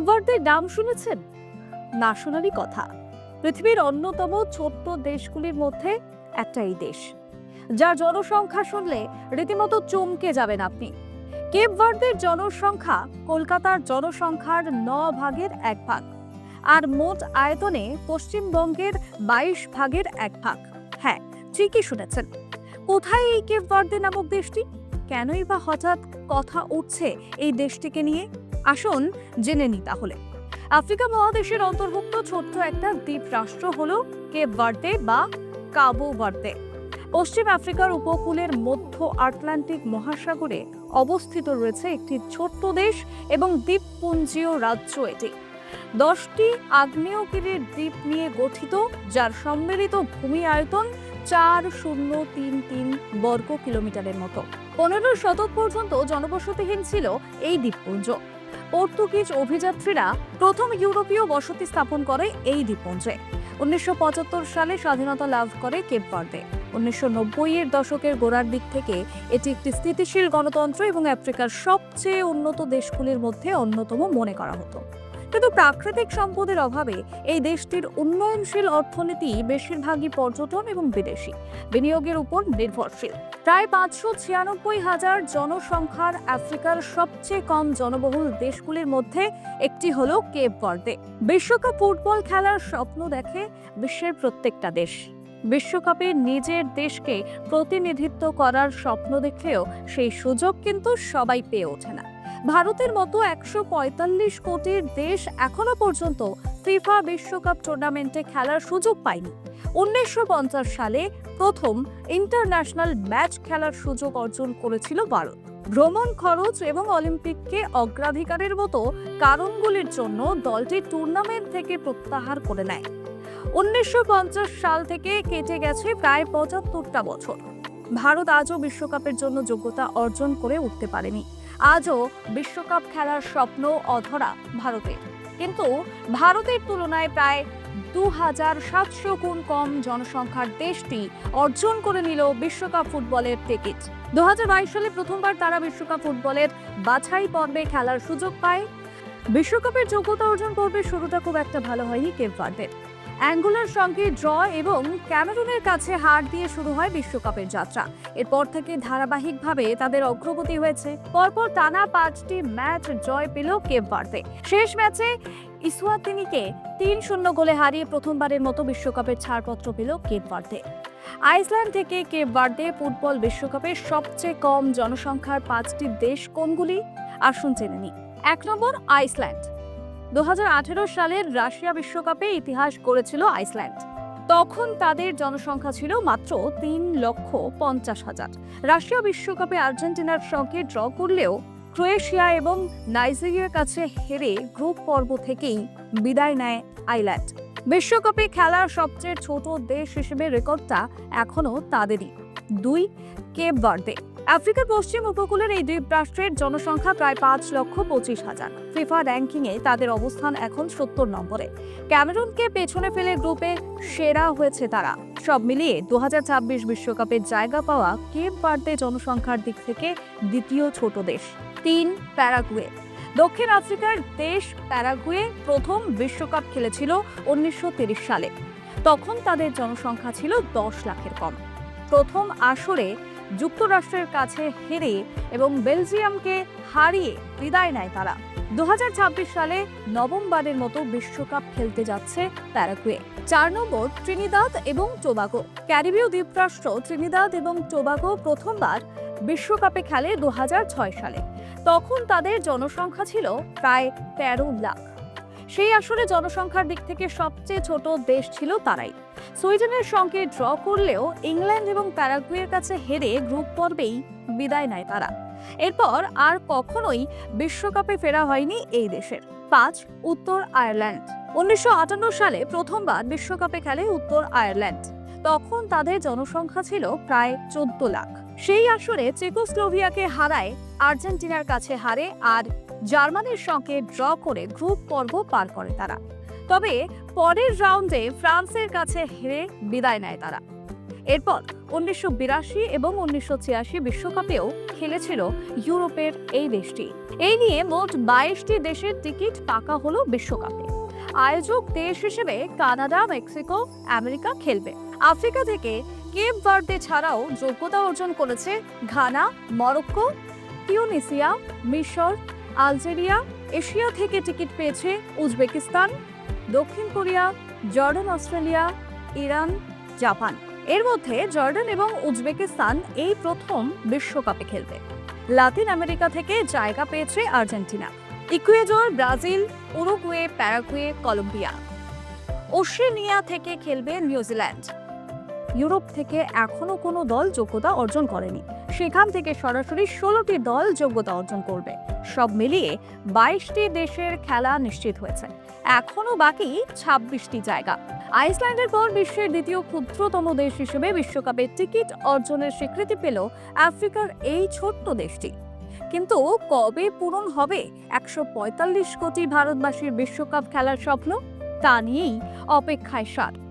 কেপভার্দের নাম শুনেছেন? না শোনারই কথা। পৃথিবীর অন্যতম ছোট্ট দেশগুলির মধ্যে একটা এই দেশ। যার জনসংখ্যা শুনলে রীতিমতো চমকে যাবেন আপনি। কেপভার্দের জনসংখ্যা কলকাতার জনসংখ্যার ন ভাগের এক ভাগ। আর মোট আয়তনে পশ্চিমবঙ্গের বাইশ ভাগের এক ভাগ। হ্যাঁ ঠিকই শুনেছেন। কোথায় এই কেপভার্দে নামক দেশটি? কেনই বা হঠাৎ কথা উঠছে এই দেশটিকে নিয়ে? আসুন জেনে নি তাহলে। আফ্রিকা মহাদেশের অন্তর্ভুক্ত ছোট্ট একটা দ্বীপ রাষ্ট্র হলো কেপ ভার্দে বা কাবো ভার্দে পশ্চিম আফ্রিকার উপকূলের মধ্য আটলান্টিক মহাসাগরে অবস্থিত রয়েছে একটি ছোট্ট দেশ এবং দ্বীপপুঞ্জীয় রাজ্য এটি। দশটি আগ্নেয়গিরির দ্বীপ নিয়ে গঠিত, যার সম্মিলিত ভূমি আয়তন চার শূন্য তিন তিন বর্গ কিলোমিটারের মতো। পনেরো শতক পর্যন্ত জনবসতিহীন ছিল এই দ্বীপপুঞ্জ। পর্তুগিজ অভিযাত্রীরা প্রথম ইউরোপীয় বসতি স্থাপন করে এই দ্বীপপুঞ্জে। উনিশশো পঁচাত্তর সালে স্বাধীনতা লাভ করে কেপ ভার্দে। উনিশশো এর দশকের গোড়ার দিক থেকে এটি একটি স্থিতিশীল গণতন্ত্র এবং আফ্রিকার সবচেয়ে উন্নত দেশগুলির মধ্যে অন্যতম মনে করা হতো। কিন্তু প্রাকৃতিক সম্পদের অভাবে এই দেশটির উন্নয়নশীল অর্থনীতি বেশিরভাগই পর্যটন এবং বিদেশি। বিনিয়োগের উপর নির্ভরশীল। প্রায় পাঁচশো ছিয়ানব্বই হাজার জনসংখ্যার আফ্রিকার সবচেয়ে কম জনবহুল দেশগুলির মধ্যে একটি হল কেপ ভার্দে। বিশ্বকাপ ফুটবল খেলার স্বপ্ন দেখে বিশ্বের প্রত্যেকটা দেশ। বিশ্বকাপে নিজের দেশকে প্রতিনিধিত্ব করার স্বপ্ন দেখলেও সেই সুযোগ কিন্তু সবাই পেয়ে ওঠে না। ভারতের মতো একশো পঁয়তাল্লিশ কোটির দেশ এখনও পর্যন্ত ফিফা বিশ্বকাপ টুর্নামেন্টে খেলার সুযোগ পায়নি। উনিশশো পঞ্চাশ সালে প্রথম ইন্টারন্যাশনাল ম্যাচ খেলার সুযোগ অর্জন করেছিল ভারত। ভ্রমণ খরচ এবং অলিম্পিককে অগ্রাধিকারের মতো কারণগুলির জন্য দলটি টুর্নামেন্ট থেকে প্রত্যাহার করে নেয়। উনিশশো পঞ্চাশ সাল থেকে কেটে গেছে প্রায় পঁচাত্তরটা বছর। ভারত আজও বিশ্বকাপের জন্য যোগ্যতা অর্জন করে উঠতে পারেনি। আজও বিশ্বকাপ খেলার স্বপ্ন অধরা ভারতের। কিন্তু ভারতের তুলনায় প্রায় দু হাজার সাতশো গুণ কম জনসংখ্যার দেশটি অর্জন করে নিল বিশ্বকাপ ফুটবলের টিকিট। দু হাজার বাইশ সালে প্রথমবার তারা বিশ্বকাপ ফুটবলের বাছাই পর্বে খেলার সুযোগ পায়। বিশ্বকাপের যোগ্যতা অর্জন পর্বে শুরুটা খুব একটা ভালো হয়নি কেপ ভার্দের অ্যাঙ্গুলার সঙ্গে ড্র এবং ক্যামেরুনের কাছে হার দিয়ে শুরু হয় বিশ্বকাপের যাত্রা। এরপর থেকে ধারাবাহিকভাবে তাদের অগ্রগতি হয়েছে। পরপর টানা পাঁচটি ম্যাচ জয় পেল কেপ ভার্দে শেষ ম্যাচে ইসওয়াতিনিকে তিন শূন্য গোলে হারিয়ে প্রথমবারের মতো বিশ্বকাপের ছাড়পত্র পেল কেপ ভার্দে আইসল্যান্ড থেকে কেপ ভার্দে ফুটবল বিশ্বকাপের সবচেয়ে কম জনসংখ্যার পাঁচটি দেশ কোনগুলি? আসুন জেনে নিই। এক নম্বর আইসল্যান্ড। দু হাজার আঠেরো সালের রাশিয়া বিশ্বকাপে ইতিহাস গড়েছিল আইসল্যান্ড। তখন তাদের জনসংখ্যা ছিল মাত্র তিন লক্ষ পঞ্চাশ হাজার। রাশিয়া বিশ্বকাপে আর্জেন্টিনার সঙ্গে ড্র করলেও ক্রোয়েশিয়া এবং নাইজেরিয়ার কাছে হেরে গ্রুপ পর্ব থেকেই বিদায় নেয় আইল্যান্ড। বিশ্বকাপে খেলার সবচেয়ে ছোট দেশ হিসেবে রেকর্ডটা এখনও তাদেরই। দুই, কেপ ভার্দে। আফ্রিকার পশ্চিম উপকূলের এই দ্বীপ রাষ্ট্রের জনসংখ্যা প্রায় পাঁচ লক্ষ পঁচিশ হাজার। ফিফা র্যাঙ্কিংয়ে তাদের অবস্থান এখন সত্তর নম্বরে। ক্যামেরুনকে পেছনে ফেলে গ্রুপে সেরা হয়েছে তারা। সব মিলিয়ে দু বিশ্বকাপে জায়গা পাওয়া কেপ ভার্দে জনসংখ্যার দিক থেকে দ্বিতীয় ছোট দেশ। তিন, প্যারাগুয়ে। দক্ষিণ আফ্রিকার দেশ প্যারাগুয়ে প্রথম বিশ্বকাপ খেলেছিল উনিশশো সালে। তখন তাদের জনসংখ্যা ছিল দশ লাখের কম। প্রথম আসরে যুক্তরাষ্ট্রের কাছে হেরে এবং বেলজিয়ামকে হারিয়ে বিদায় নেয় তারা। দুহাজার ছাব্বিশ সালে নবমবারের মতো বিশ্বকাপ খেলতে যাচ্ছে প্যারাগুয়ে। চার নম্বর ত্রিনিদাদ এবং টোবাগো। ক্যারিবীয় দ্বীপরাষ্ট্র ত্রিনিদাদ এবং টোবাগো প্রথমবার বিশ্বকাপে খেলে দু হাজার ছয় সালে। তখন তাদের জনসংখ্যা ছিল প্রায় তেরো লাখ। সেই আসরে জনসংখ্যার দিক থেকে সবচেয়ে ছোট দেশ ছিল তারাই। সুইডেনের সঙ্গে ড্র করলেও ইংল্যান্ড এবং প্যারাগুয়ের কাছে হেরে গ্রুপ পর্বেই বিদায় নেয় তারা। এরপর আর কখনোই বিশ্বকাপে ফেরা হয়নি এই দেশের। পাঁচ, উত্তর আয়ারল্যান্ড। উনিশশো আটান্ন সালে প্রথমবার বিশ্বকাপে খেলে উত্তর আয়ারল্যান্ড। তখন তাদের জনসংখ্যা ছিল প্রায় চোদ্দ লাখ। সেই আসরে চেকোস্লোভিয়াকে হারায় আর্জেন্টিনার কাছে হারে আর জার্মানির সঙ্গে ড্র করে গ্রুপ পর্ব পার করে তারা। তবে পরের রাউন্ডে ফ্রান্সের কাছে হেরে বিদায় নেয় তারা। এরপর উনিশশো বিরাশি এবং উনিশশো ছিয়াশি বিশ্বকাপেও খেলেছিল ইউরোপের এই দেশটি। এই নিয়ে মোট বাইশটি দেশের টিকিট পাকা হলো বিশ্বকাপে। আয়োজক দেশ হিসেবে কানাডা, মেক্সিকো, আমেরিকা খেলবে। আফ্রিকা থেকে কেপ ভার্দে ছাড়াও যোগ্যতা অর্জন করেছে ঘানা, মরক্কো টিউনিসিয়া মিশর আলজেরিয়া, এশিয়া থেকে টিকিট পেয়েছে উজবেকিস্তান, দক্ষিণ Korea, Jordan, Australia, Iran, Japan. এর মধ্যে জর্ডান এবং উজবেকিস্তান এই প্রথম বিশ্বকাপে খেলবে। লাতিন আমেরিকা থেকে জায়গা পেয়েছে Argentina, Ecuador, Brazil, Uruguay, Paraguay, Colombia. Oceania থেকে খেলবে নিউজিল্যান্ড। ইউরোপ থেকে এখনও কোনো দল যোগ্যতা অর্জন করেনি। সেখান থেকে সরাসরি ষোলোটি দল যোগ্যতা অর্জন করবে। সব মিলিয়ে বাইশটি দেশের খেলা নিশ্চিত হয়েছে। এখনও বাকি ছাব্বিশটি জায়গা। আইসল্যান্ডের পর বিশ্বের দ্বিতীয় ক্ষুদ্রতম দেশ হিসেবে বিশ্বকাপের টিকিট অর্জনের স্বীকৃতি পেল আফ্রিকার এই ছোট্ট দেশটি। কিন্তু কবে পূরণ হবে একশো পঁয়তাল্লিশ কোটি ভারতবাসীর বিশ্বকাপ খেলার স্বপ্ন, তা নিয়েই অপেক্ষায় সার।